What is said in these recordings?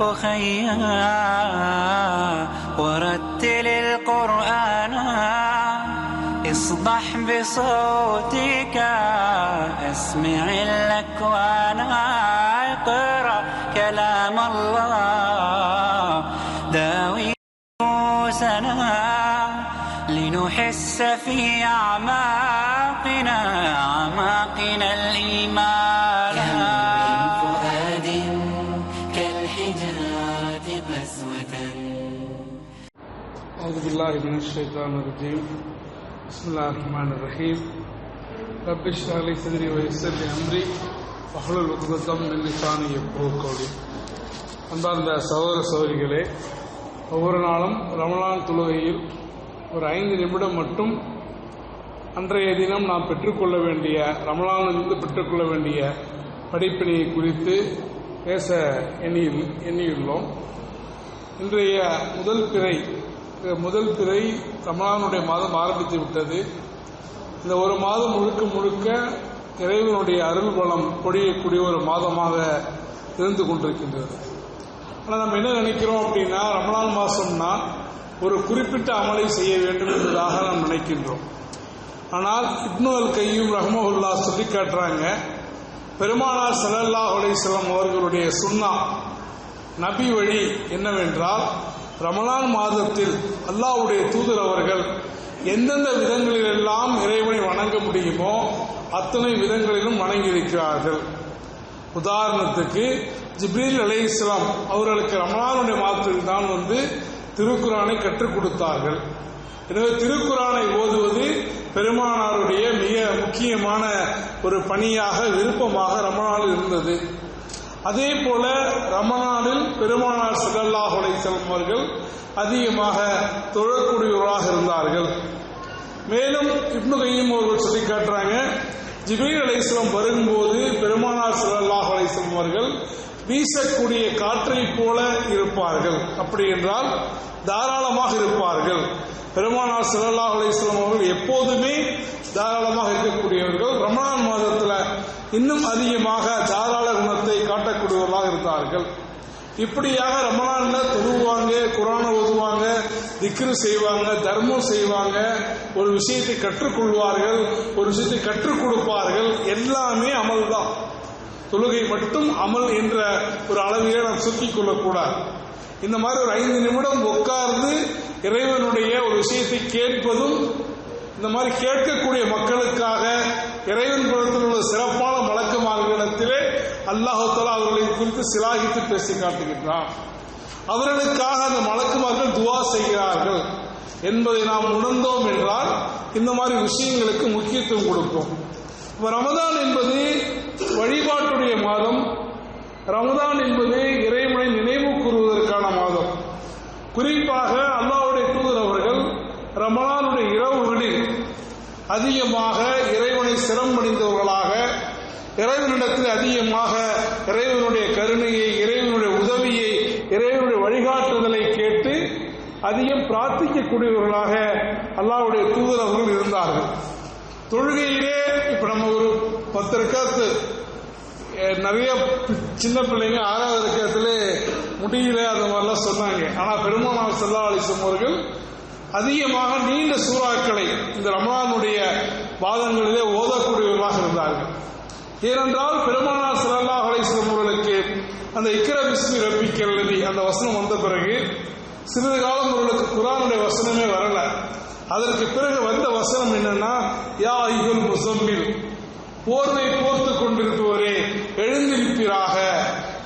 أخيا ورتل القرآن اصدح بصوتك اسمع الأكوان اقرأ كلام الله داوي نفوسنا لنحس في أعماقنا أعماقنا كالحجارة قسوة أعوذ بالله من الشيطان الرجيم بسم الله الرحمن الرحيم رب اشرح لي صدري ويسر لي أمري واحلل عقدة من لساني يفقهوا قولي அன்பார்ந்த சகோதர சகோதரிகளே ஒவ்வொரு நாளும் ரமலான் தொழுகையில் ஒரு ஐந்து நிமிடம் மட்டும் அன்றைய தினம் நாம் பெற்றுக்கொள்ள வேண்டிய ரமலானிலிருந்து பெற்றுக்கொள்ள வேண்டிய படிப்பினையை குறித்து பேச எண்ணி எண்ணியுள்ளோம். இன்றைய முதல் பிறை முதல் பிறை ரமலானுடைய மாதம் ஆரம்பித்து விட்டது. இந்த ஒரு மாதம் முழுக்க முழுக்க இறைவனுடைய அருள் பலம் பொழியக்கூடிய ஒரு மாதமாக இருந்து கொண்டிருக்கின்றது. ஆனால் நம்ம என்ன நினைக்கிறோம் அப்படின்னா ரமலான் மாதம்னா ஒரு குறிப்பிட்ட அமலை செய்ய வேண்டும் என்பதாக நாம் நினைக்கின்றோம். ஆனால் இப்னு அல் கையும் ரஹமஹுல்லா சொல்லி காட்டுறாங்க பெருமானார் ஸல்லல்லாஹு அலைஹி அவர்களுடைய சுண்ணா நபி வழி என்னவென்றால் ரமலான் மாதத்தில் அல்லாஹ்வுடைய தூதர் அவர்கள் எந்தெந்த விதங்களிலெல்லாம் இறைவனை வணங்க முடியுமோ அத்தனை விதங்களிலும் வணங்கியிருக்கிறார்கள். உதாரணத்துக்கு ஜிப்ரீல் அலைஹிஸ்ஸலாம் அவர்களுக்கு ரமலானுடைய மாதத்தில் தான் வந்து திருக்குரானை கற்றுக் கொடுத்தார்கள். எனவே திருக்குரானை ஓதுவது பெருமானாருடைய மிக முக்கியமான ஒரு பணியாக விருப்பமாக ரமணால் இருந்தது. அதே போல ரமணானில் பெருமானார் ஸல்லல்லாஹு அலைஹி அவர்கள் அதிகமாக தொழக்கூடியவராக இருந்தார்கள். மேலும் இப்னு கையும் அவர்கள் சொல்லி காட்டுறாங்க ஜிபீர் அலைஸ்லம் வரும்போது பெருமானார் ஸல்லல்லாஹு அலைஹி அவர்கள் வீசக்கூடிய காற்றை போல இருப்பார்கள். அப்படி என்றால் தாராளமாக இருப்பார்கள். பெருமானார் ஸல்லல்லாஹு அலிஸ்லாம் அவர்கள் எப்போதுமே தாராளமாக இருக்கக்கூடியவர்கள். ரமணான் மாதத்தில் இன்னும் அதிகமாக தாராள குணத்தை காட்டக்கூடியவர்களாக இருந்தார்கள். இப்படியாக ரமணான்ல தொழுவாங்க குரான ஓதுவாங்க திக்ரு செய்வாங்க தர்மம் செய்வாங்க ஒரு விஷயத்தை கற்றுக்கொள்வார்கள் ஒரு விஷயத்தை கற்றுக் கொடுப்பார்கள். எல்லாமே அமல் தான் தொழுகை மட்டும் அமல் என்ற ஒரு அளவிலே நாம் சுருக்கிக் கொள்ளக்கூடாது. இந்த மாதிரி ஒரு ஐந்து நிமிடம் உட்கார்ந்து இறைவனுடைய ஒரு விஷயத்தை கேட்பதும் இந்த மாதிரி கேட்கக்கூடிய மக்களுக்காக இறைவன் குலத்தில் உள்ள சிறப்பான மலக்குமார்களிடத்திலே இடத்திலே தலா அவர்களை குறித்து சிலாகித்து பேசி காட்டுகின்றான். அவர்களுக்காக அந்த மலக்குமார்கள் துவா செய்கிறார்கள். என்பதை நாம் உணர்ந்தோம் என்றால் இந்த மாதிரி விஷயங்களுக்கு முக்கியத்துவம் கொடுப்போம். இப்போ ரமதான் என்பது வழிபாட்டுடைய மாதம். ரமதான் என்பது இறைவனை நினைவு கூறுவதற்கான மாதம். குறிப்பாக அல்லாவுடைய தூதர் அவர்கள் ரமலானுடைய இரவுகளில் அதிகமாக இறைவனை சிரமடைந்தவர்களாக இறைவனிடத்தில் அதிகமாக இறைவனுடைய கருணையை இறைவனுடைய உதவியை இறைவனுடைய வழிகாட்டுதலை கேட்டு அதிகம் பிரார்த்திக்கக்கூடியவர்களாக அல்லாவுடைய தூதர் அவர்கள் இருந்தார்கள். தொழுகையிலே இப்ப நம்ம ஒரு பத்து ரக்காத்து நிறைய சின்ன பிள்ளைங்க ஆறாவது ரக்கத்துல முடியல அந்த மாதிரிலாம் சொன்னாங்க. ஆனா பெருமானார் செல்லா அலிசம் அவர்கள் அதிகமாக நீண்ட சூறாக்களை இந்த ரமணானுடைய பாதங்களிலே ஓதக்கூடியவர்களாக இருந்தார்கள். ஏனென்றால் பெருமானார் ஸல்லல்லாஹு அலைஹி அவர்களுக்கு அந்த இக்கர பிஸ்மி ரப்பிக்கல் அந்த வசனம் வந்த பிறகு சிறிது காலம் அவர்களுக்கு குரானுடைய வசனமே வரல. அதற்கு பிறகு வந்த வசனம் என்னன்னா யா ஐயுல் முசம்மில் போர்வை போர்த்து கொண்டிருப்பவரே எழுந்திருப்பீராக.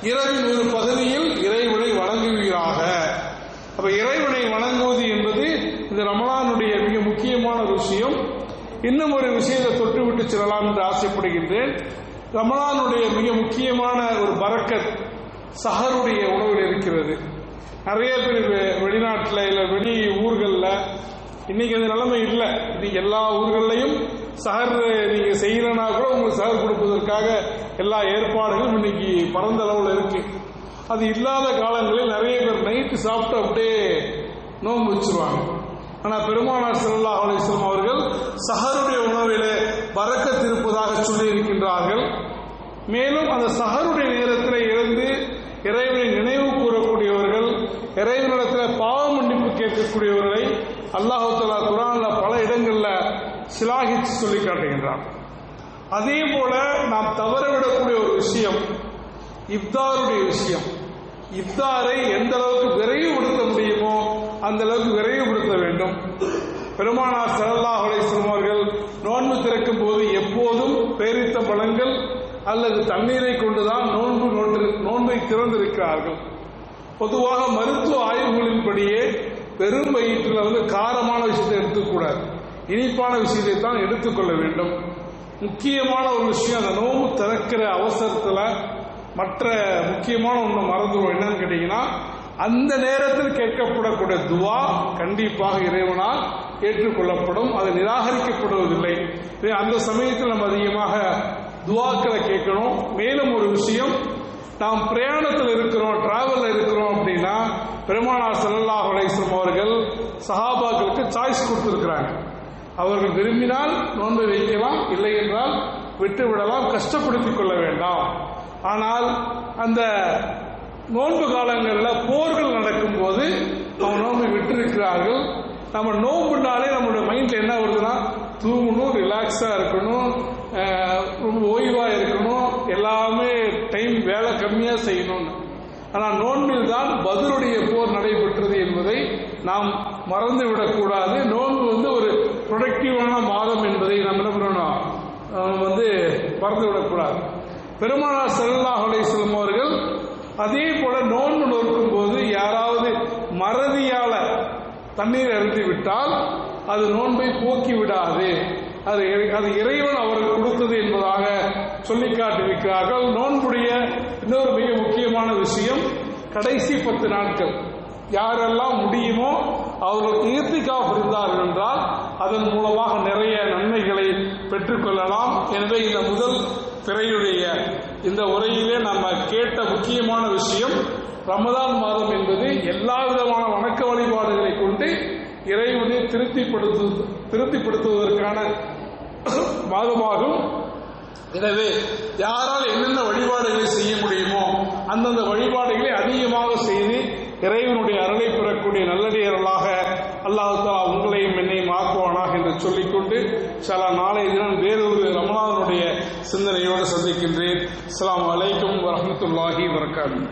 இரவின் ஒரு பகுதியில் இறைவனை வணங்குவீராக. அப்ப இறைவனை வணங்குவது என்பது இந்த ரமலானுடைய மிக முக்கியமான விஷயம். இன்னும் ஒரு விஷயத்தை தொட்டு விட்டு செல்லலாம் என்று ஆசைப்படுகின்றேன். ரமலானுடைய மிக முக்கியமான ஒரு பரக்கத் சஹருடைய உணவில் இருக்கிறது. நிறைய பேர் வெ- இல்லை வெளி ஊர்களில் இன்னைக்கு அந்த நிலைமை இல்லை. இன்னைக்கு எல்லா ஊர்களையும் சகர் நீங்க செய்யலனா கூட உங்களுக்கு சகர் கொடுப்பதற்காக எல்லா ஏற்பாடுகளும் இன்னைக்கு பரந்த அளவில் இருக்கு. அது இல்லாத காலங்களில் நிறைய பேர் நைட்டு சாப்பிட்டு அப்படியே நோன்பு வச்சிருவாங்க ஆனா பெருமானார் ஸல்லல்லாஹு அலிஸ்லாம் அவர்கள் சஹருடைய உணவிலே பரக்கத் இருப்பதாக சொல்லி இருக்கின்றார்கள். மேலும் அந்த சஹருடைய நேரத்தில் இருந்து இறைவனை நினைவு கூறக்கூடியவர்கள் இறைவனிடத்தில் பாவ மன்னிப்பு கேட்கக்கூடியவர்களை அல்லாஹால குரான்ல பல இடங்கள்ல சிலாகிச்சு சொல்லி காட்டுகின்றான். அதே போல நாம் தவறவிடக்கூடிய ஒரு விஷயம் இப்தாருடைய விஷயம். இப்தாரை எந்த அளவுக்கு விரைவுபடுத்த முடியுமோ அந்த அளவுக்கு விரைவுபடுத்த வேண்டும். பெருமானார் ஸல்லல்லாஹு அலைஹி அவர்கள் நோன்பு திறக்கும் போது எப்போதும் பேரித்த பழங்கள் அல்லது தண்ணீரை கொண்டுதான் நோன்பு நோன்று நோன்பை திறந்திருக்கிறார்கள். பொதுவாக மருத்துவ ஆய்வுகளின்படியே பெரும் வயிற்றில் வந்து காரமான விஷயத்தை எடுத்துக்கூடாது. இனிப்பான விஷயத்தை தான் எடுத்துக்கொள்ள வேண்டும். முக்கியமான ஒரு விஷயம் அந்த நோவு திறக்கிற அவசரத்தில் மற்ற முக்கியமான ஒன்று மறந்துடும் என்னன்னு கேட்டீங்கன்னா அந்த நேரத்தில் கேட்கப்படக்கூடிய துவா கண்டிப்பாக இறைவனால் ஏற்றுக்கொள்ளப்படும். அது நிராகரிக்கப்படுவதில்லை. அந்த சமயத்தில் நம்ம அதிகமாக துவாக்களை கேட்கணும். மேலும் ஒரு விஷயம் நாம் பிரயாணத்தில் இருக்கிறோம் டிராவல்ல இருக்கிறோம் அப்படின்னா பெருமானா ஸல்லல்லாஹு அலைஹி அவர்கள் சஹாபாக்களுக்கு சாய்ஸ் கொடுத்திருக்கிறாங்க. அவர்கள் விரும்பினால் நோன்பை வைக்கலாம் இல்லை என்றால் விட்டு விடலாம் கஷ்டப்படுத்திக் கொள்ள வேண்டாம். ஆனால் அந்த நோன்பு காலங்களில் போர்கள் நடக்கும்போது அவங்க நோன்பை விட்டிருக்கிறார்கள். நம்ம நோன்புனாலே நம்மளோட மைண்ட்ல என்ன வருதுன்னா தூங்கணும் ரிலாக்ஸாக இருக்கணும். ரொம்ப ஓய்வாக இருக்கணும் எல்லாமே டைம் வேலை கம்மியாக செய்யணும்னு. ஆனால் நோன்பில் தான் பதிலுடைய போர் நடைபெற்றது என்பதை நாம் மறந்து விடக்கூடாது. நோன்பு வந்து ஒரு ப்ரொடக்டிவான மாதம் என்பதை நாம் என்ன பண்ணணும்? வந்து மறந்து விடக்கூடாது. பெருமானார் ஸல்லல்லாஹு அலைஹி அவர்கள் அதே போல நோன்பு நோக்கும் போது யாராவது மறதியால தண்ணீர் அருந்தி விட்டால் அது நோன்பை போக்கி விடாது. அது அது இறைவன் அவருக்கு கொடுத்தது என்பதாக சொல்லி காட்டியிருக்கிறார்கள் நோன்புடைய இன்னொரு மிக முக்கியமான விஷயம் கடைசி பத்து நாட்கள். யாரெல்லாம் முடியுமோ அவர்கள் ஈர்த்திக்காக இருந்தார்கள் என்றால் அதன் மூலமாக நிறைய நன்மைகளை பெற்றுக்கொள்ளலாம். எனவே இந்த முதல் திரையுடைய இந்த உரையிலே நம்ம கேட்ட முக்கியமான விஷயம் ரமதான் மாதம் என்பது எல்லா விதமான வணக்க வழிபாடுகளை கொண்டு இறைவனை திருப்திப்படுத்து திருப்திப்படுத்துவதற்கான பாகமாகும் எனவே யாரால் என்னென்ன வழிபாடுகளை செய்ய முடியுமோ அந்தந்த வழிபாடுகளை அதிகமாக செய்து இறைவனுடைய அருளை பெறக்கூடிய நல்லடியர்களாக அல்லாஹ் உங்களையும் என்னையும் ஆக்குவானாக என்று சொல்லிக்கொண்டு சில நாளைய தினம் வேறொரு ரமணாவனுடைய சிந்தனையோடு சந்திக்கின்றேன். அஸ்லாம் அலைக்கும் வரமத்துல்லாஹி வரகாத்து